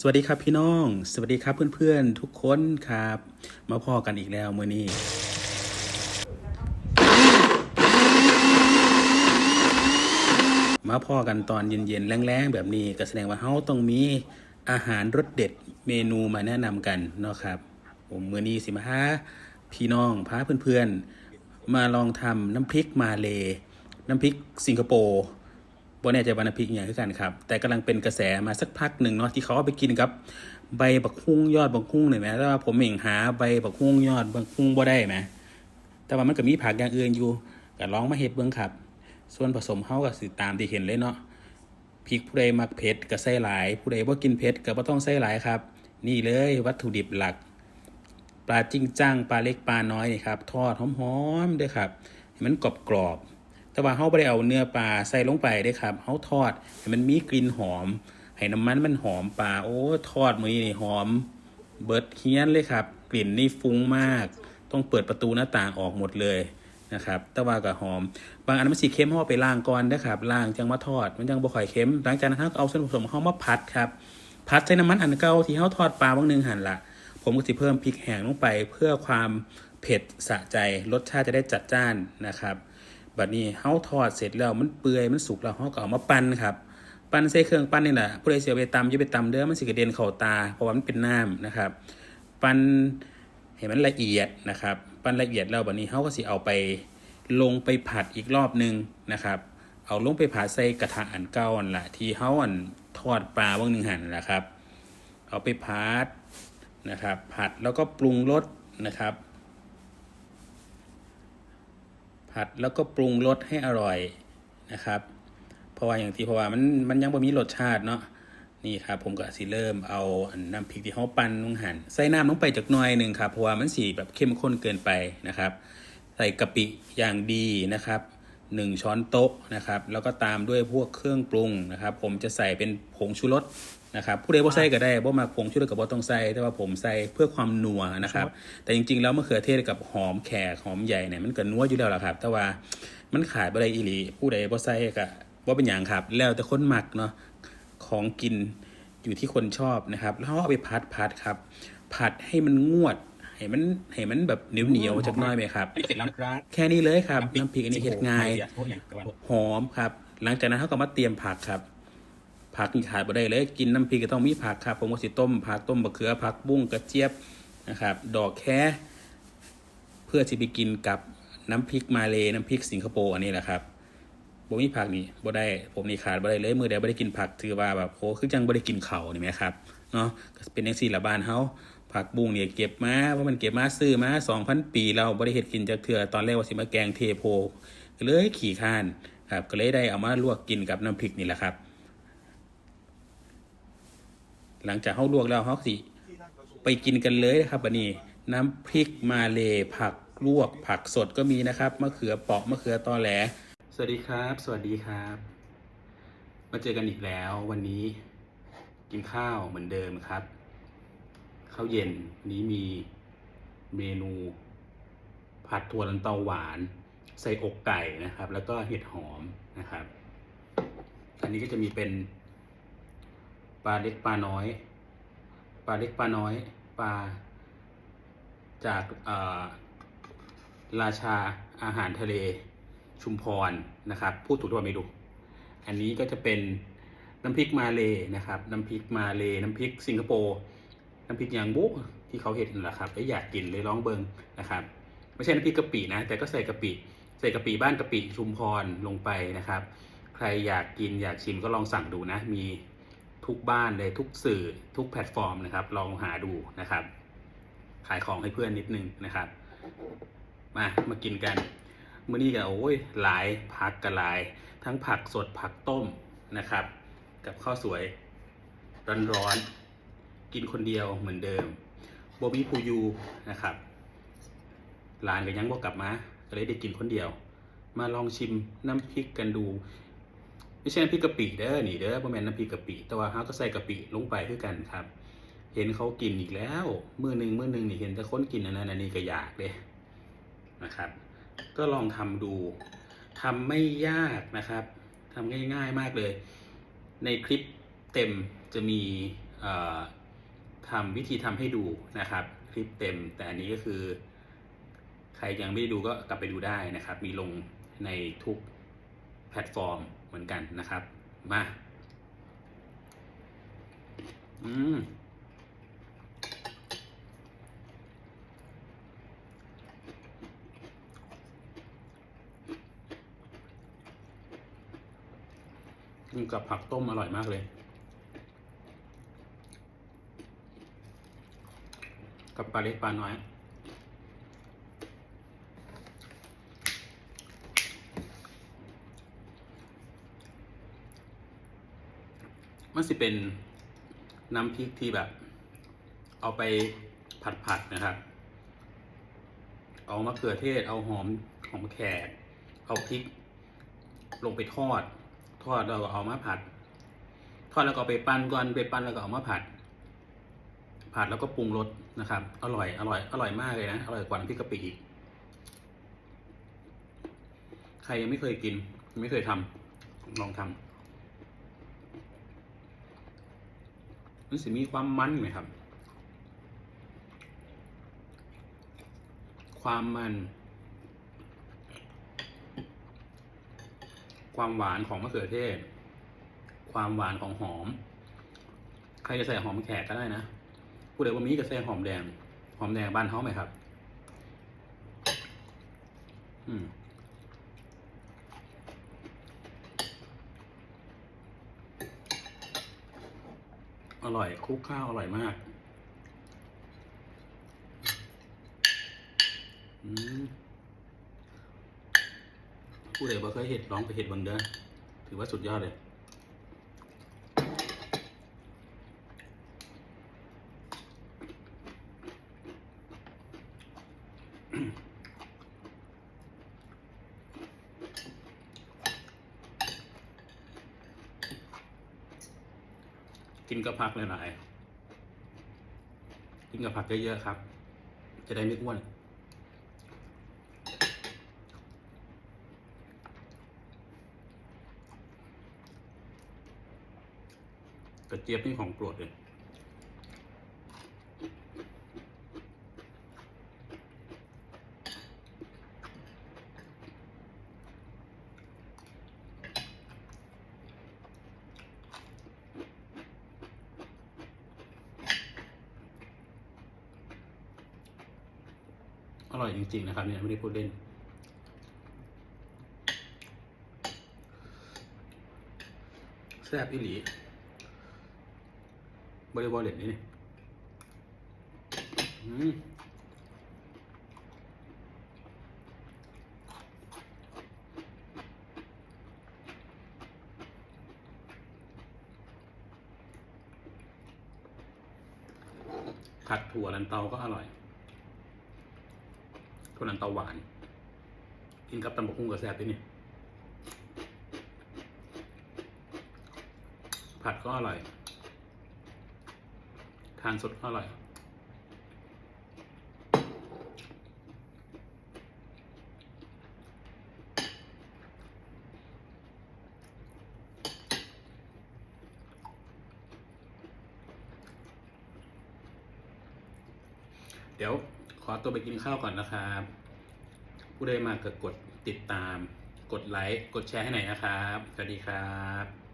สวัสดีครับพี่น้อง สวัสดีครับเพื่อนๆ ทุกคนครับ มาพอกันอีกแล้วมื่อนี้มาพอกันตอนเย็นๆ แรงๆ แบบนี้ก็แสดงว่าเฮาต้องมีอาหารรสเด็ดเมนูมาแนะนำกันเนาะครับ ผมมื่อนี้สิมาหาพี่น้องพาเพื่อนๆ มาลองทำน้ำพริกมาเล น้ำพริกสิงคโปร์ บ่แน่ใจว่าน้ำพริกอหย่างคือกันครับ แต่กำลังเป็นกระแสมาสักพักหนึ่งเนาะที่เขาเอาไปกินกับ ใบบักฮุ่งยอดบักฮุ่งเลยไหมแต่ว่าผมเองหาใบบักฮุ่งยอดบักฮุ่งบ่ได้ไหมแต่ว่ามันก็มีผักอย่างอื่นอยู่ก็ลองมาเฮ็ดเบิ่งครับ ส่วนผสมเฮาก็สิตามที่เห็นเลยเนาะพริกผู้ใดมักเผ็ดก็ใส่หลาย ผู้ใดบ่ากินเผ็ดก็บ่ต้องใส่หลายครับ นี่เลยวัตถุดิบหลัก ปลาจิ้งจ้างปลาเล็กปลาน้อยนี่ครับ ทอดหอมๆด้อครับมันกรอบๆ แต่ว่าเฮาบ่ได้เอาเนื้อปลาใส่ลงไปเด้ครับเฮาทอดให้มันมีกลิ่นหอม ให้น้ำมันมันหอมปลาโอ้ทอดมือนี่หอม เบิร์ดเฮี้ยนเลยครับ กลิ่นนี่ฟุ้งมาก ต้องเปิดประตูหน้าต่างออกหมดเลยนะครับแต่ว่าก็หอม บางอันมันสีเค็มห่อาไปล้างก่อนนะครับล้างจังมาทอด มันยังบ่ค่อยเค็มหลังจากนั้นเราก็เอาส่วนผสมของเขามาผัดครับผัดใส่น้ำมันอันเก่าที่เขาทอดปลาบางหนึงหั่นละผมก็สิเพิ่มพริกแห้งลงไปเพื่อความเผ็ดสะใจรสชาติจะได้จัดจ้านนะครับ บัดนี้เฮาทอดเสร็จแล้วมันเปื่อยมันสุกแล้วเฮาก็เอามาปั้นครับ ปั้นใส่เครื่องปั้นนี่แหละผู้ใดเสียไปตำอย่ไปตำเด้อมันสิกระเด็นเข้าตาเพราะว่ามันเป็นน้ำนะครับ ปั้นให้มันละเอียดนะครับ ปั้นละเอียดแล้วบัดนี้เฮาก็สิเอาไปลงไปผัดอีกรอบหนึงนะครับ เอาลงไปผัดใส่กระทะอันเก่าอันละที่เฮาอันทอดปลาบางหนึ่งหั่นแหละครับ เอาไปผัดนะครับ ผัดแล้วก็ปรุงรสนะครับ ผัดแล้วก็ปรุงรสให้อร่อยนะครับ เพราะว่าอย่างที่เพราะว่ามันมันยังบ่มีรสชาติเนาะนี่ครับผมก็สิเริ่มเอาน้ำพริกที่เขาปั้นลงหันใส่น้ำลงไปจากหน่อยหนึ่งครับเพราะว่ามันสีแบบเข้มข้นเกินไปนะครับ ใส่กะปิอย่างดีนะครับ หนึ่งช้อนโต๊ะนะครับ แล้วก็ตามด้วยพวกเครื่องปรุงนะครับ ผมจะใส่เป็นผงชูรสนะครับผู้ใดบ่ใส่ก็ได้บ่มาผงชูรสกับบ่ต้องใส่แต่ว่าผมใส่เพื่อความนัวนะครับ แต่จริงๆแล้วมะเขือเทศกับหอมแขกหอมใหญ่เนี่ยมันก็นัวอยู่แล้วล่ะครับ แต่ว่ามันขาดบ่ได้อีหลีผู้ใดบ่ใส่ก็บ่เป็นหยังครับ แล้วแต่คนหมักเนาะของกินอยู่ที่คนชอบนะครับ แล้วเราเอาไปพัดพัดครับ ผัดให้มันงวด ให้มันให้มันแบบเหนียวเหนียวๆจักหน้อยไหมครับเสร็จแล้วครับแค่นี้เลยครับน้ำพริกอันนี้เฮ็ดง่ายโอ้ยอย่างกระวันหอมครับ หลังจากนั้นเขาก็มาเตรียมผักครับ ผักนี่ขาดบ่ได้เลย กินน้ำพริกก็ต้องมีผักครับ ผมก็สิต้มผักต้มบะเขือผักบุ้งกระเจี๊ยบนะครับ ดอกแค่เพื่อที่ไปกินกับน้ำพริกมาเลน้ำพริกสิงคโปร์อันนี้แหละครับบ่มีผักนี่บ่ได้ผมนี่ขาดบ่ได้เลยมือเดียวบ่ได้กินผักถือว่าแบบโหคือจังบ่ได้กินข้าวนี่แหมครับเนาะก็เป็นจังซี่ละบ้านเฮา ผักบุ้งเนี่ยเก็บมาว่าะมันเก็บมาซื้อมา2,000ปี เราบ่ได้เฮ็ดกินจักเทื่อตอนแรกว่าสิมาแกงเทโพก็เลยขี่ข้านครับก็เลยได้เอามาลวกกินกับน้ำพริกนี่แหละครับ หลังจากเขาลวกแล้วเขาสิไปกินกันเลยนะครับวันนี้น้ำพริกมาเลผักลวกผักสดก็มีนะครับมะเขือเปาะมะเขือตอแหล สวัสดีครับ สวัสดีครับ มาเจอกันอีกแล้ววันนี้กินข้าวเหมือนเดิมครับ ข้าวเย็นนี้มีเมนูผัดถั่วลันเตาหวาน ใส่อกไก่นะครับ แล้วก็เห็ดหอมนะครับ อันนี้ก็จะมีเป็นปลาเล็กปลาน้อย ปลาเล็กปลาน้อยปลาจากอ่อราชาอาหารทะเลชุมพรนะครับ พูดถูกตัวไม่ดู อันนี้ก็จะเป็นน้ำพริกมาเลนะครับ น้ำพริกมาเลน้ำพริกสิงคโปร์ น้ำพริกยางบุที่เขาเห็นนั่นแหละครับแล้วอยากกินเลยร้องเบิงนะครับ ไม่ใช่น้ำพริกกะปินะ แต่ก็ใส่กะปิใส่กะปิบ้านกะปิชุมพรลงไปนะครับ ใครอยากกินอยากชิมก็ลองสั่งดูนะ มีทุกบ้านเลยทุกสื่อทุกแพลตฟอร์มนะครับ ลองหาดูนะครับ ขายของให้เพื่อนนิดนึงนะครับ มามากินกันมื้อนี้ก็โอ้ยหลายผักกันหลาย ทั้งผักสดผักต้มนะครับ กับข้าวสวยร้อนๆ กินคนเดียวเหมือนเดิมโบบี้พูยูนะครับหลานก็ยังบอกกลับมาก็เลยได้กินคนเดียว มาลองชิมน้ำพริกกันดู ไม่ใช่น้ำพริกกะปิเด้อนี่เด้อบ่แมนน้ำพริกกะปิแต่ว่าเฮาก็ใส่กะปิลงไปคือกันครับ เห็นเขากินอีกแล้วมือหนึ่งมือหนึ่งนี่เห็นแต่คนกินอันนั้นอันนี้ก็อยากเด้นะครับ ก็ลองทำดูทำไม่ยากนะครับทำง่าย ๆมากเลย ในคลิปเต็มจะมี ทำวิธีทำให้ดูนะครับ คลิปเต็ม แต่อันนี้ก็คือ ใครยังไม่ได้ดูก็กลับไปดูได้นะครับ มีลงในทุกแพลตฟอร์มเหมือนกันนะครับ มาอืมกับผักต้มอร่อยมากเลย กับปลาเล็กปลาน้อย มันสิเป็นน้ำพริกที่แบบ เอาไปผัดๆนะครับ เอามะเขือเทศ เอาหอมหอมแขก เอาพริก ลงไปทอด ทอดแล้วก็เอามาผัด ทอดแล้วก็ไปปั้นก่อนไปปั้นแล้วก็เอามาผัด ผัดแล้วก็ปรุงรสนะครับ อร่อย อร่อย อร่อยมากเลยนะ อร่อยกว่าน้ำพริกกะปิอีก ใครยังไม่เคยกิน ไม่เคยทำลองทำมันสิมีความมันไหมครับ ความมัน ความหวานของมะเขือเทศ ความหวานของหอม ใครจะใส่หอมแขกก็ได้นะ ผู้ใดว่ามีก็ใส่หอมแดง หอมแดงบ้านเขาไหมครับ อืมอร่อยคุกข้าวอร่อยมาก ผู้ใดบ่เคยเห็ดลองไปเห็ดบังเด้อถือว่าสุดยอดเลย นกับผักหลายๆกินกับผักเยอะๆครับ จะได้ไม่อ้วนกระเจี๊ยบนี่ของโปรดเลย ร่อยจริงๆนะครับเนี่ยไม่ได้พูดเล่น แซ่บอีหลีบริบอลเล็ดนี่นี่อืมผัดถั่วลันเตาก็อร่อย ถั่วลันเตาหวาน กินกับตำบักหุ่งกับแซ่บด้วยนี่ผัดก็อร่อย ทานสดก็อร่อยเดี๋ยว ขอตัวไปกินข้าวก่อนนะครับ ผู้ใดมาก็กดติดตาม กดไลค์ กดแชร์ให้หน่อยนะครับ สวัสดีครับ